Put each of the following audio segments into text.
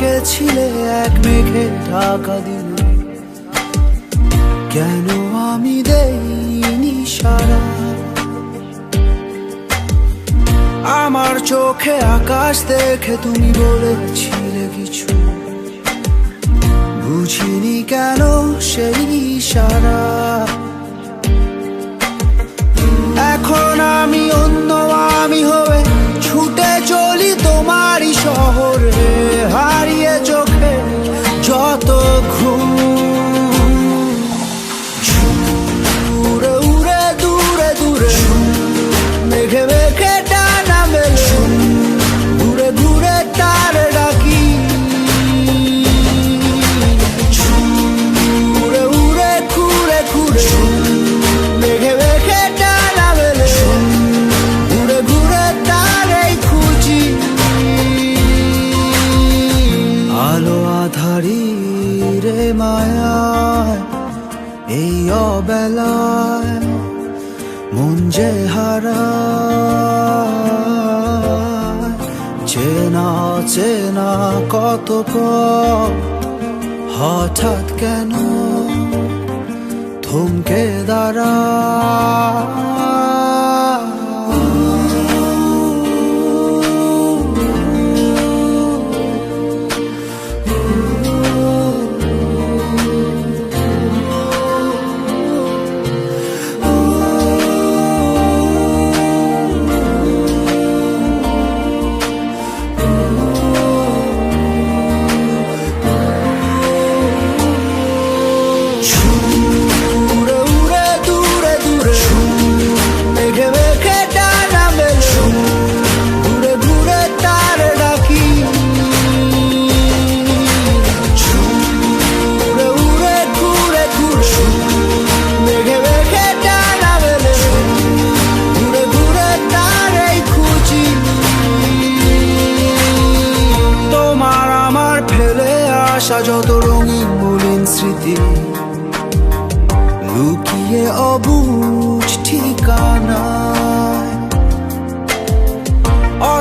এক মেঘে ঢাকা দিলে। কেন আমি দেইনি সারা? আমার চোখে আকাশ দেখে তুমি বলেছিলে কিছু। বুঝিনি কেন সেই সারা এখন আমি অন্য আমি হয়ে ছুটে চলি তোমারই শহরে। মায়ায় এই অবেলায় মন যে হারায়। চেনা চেনা কত পথ হঠাৎ কেন থমকে দাঁড়া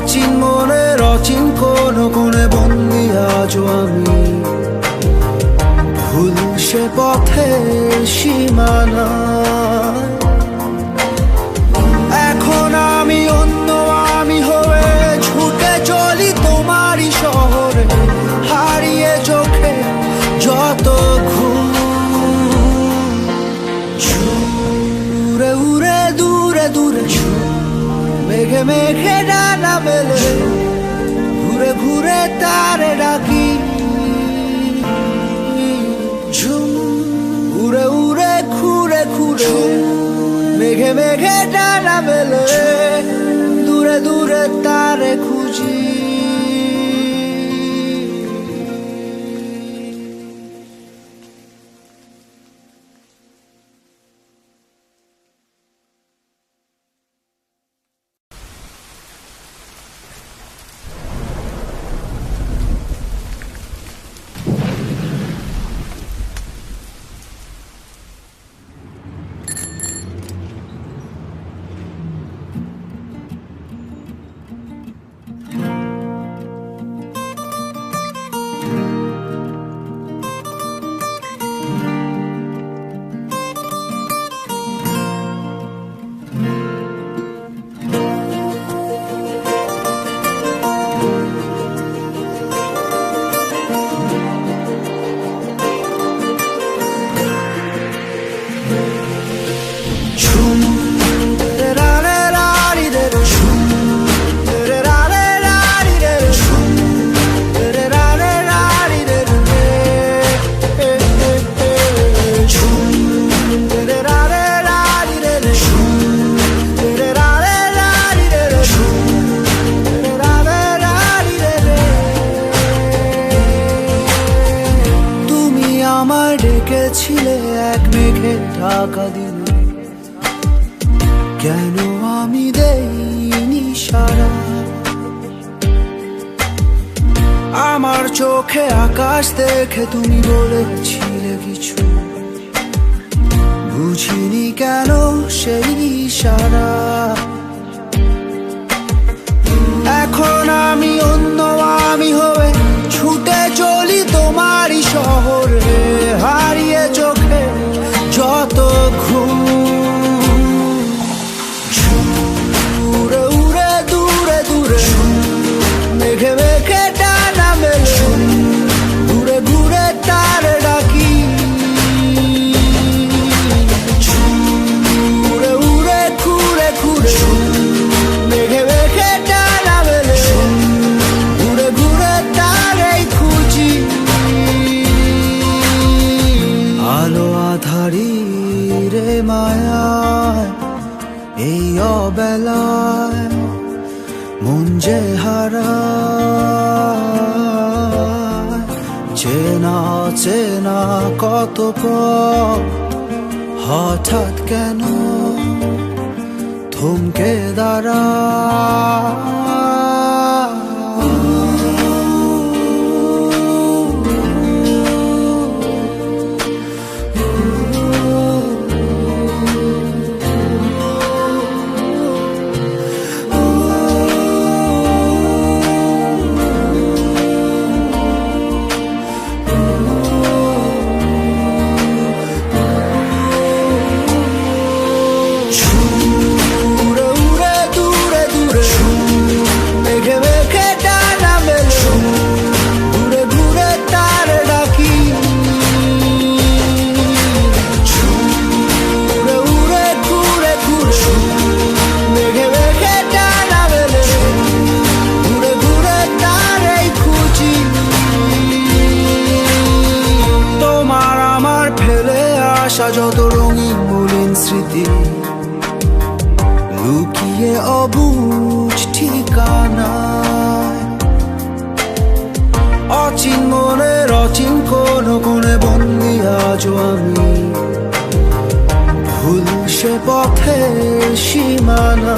অচিন মনের অচিন কোন কোনে বন্দি আজও আমি। ভুল সে পথে সীমানায় তারে ডাকি। ঝুম, উড়ে উড়ে ঘুরে ঘুরে মেঘে মেঘে ডানা মেলে। দূরে দূরে তারে খুঁজি। মেঘে দিন কেন আমি দেইনি সারা? আমার চোখে আকাশ দেখে তুমি বলেছিলে কিছু। বুঝিনি কেন সেই সারা চেনা কত পথ? হঠাৎ কেন থমকে দাঁড়া? আশা যত রঙিন বলেন স্মৃতি, লুকিয়ে অবুজ ঠিকানা অচিন মনে অচিন কোন কোনে বন্দি আজ আমি। ভুল সে পথে সীমানা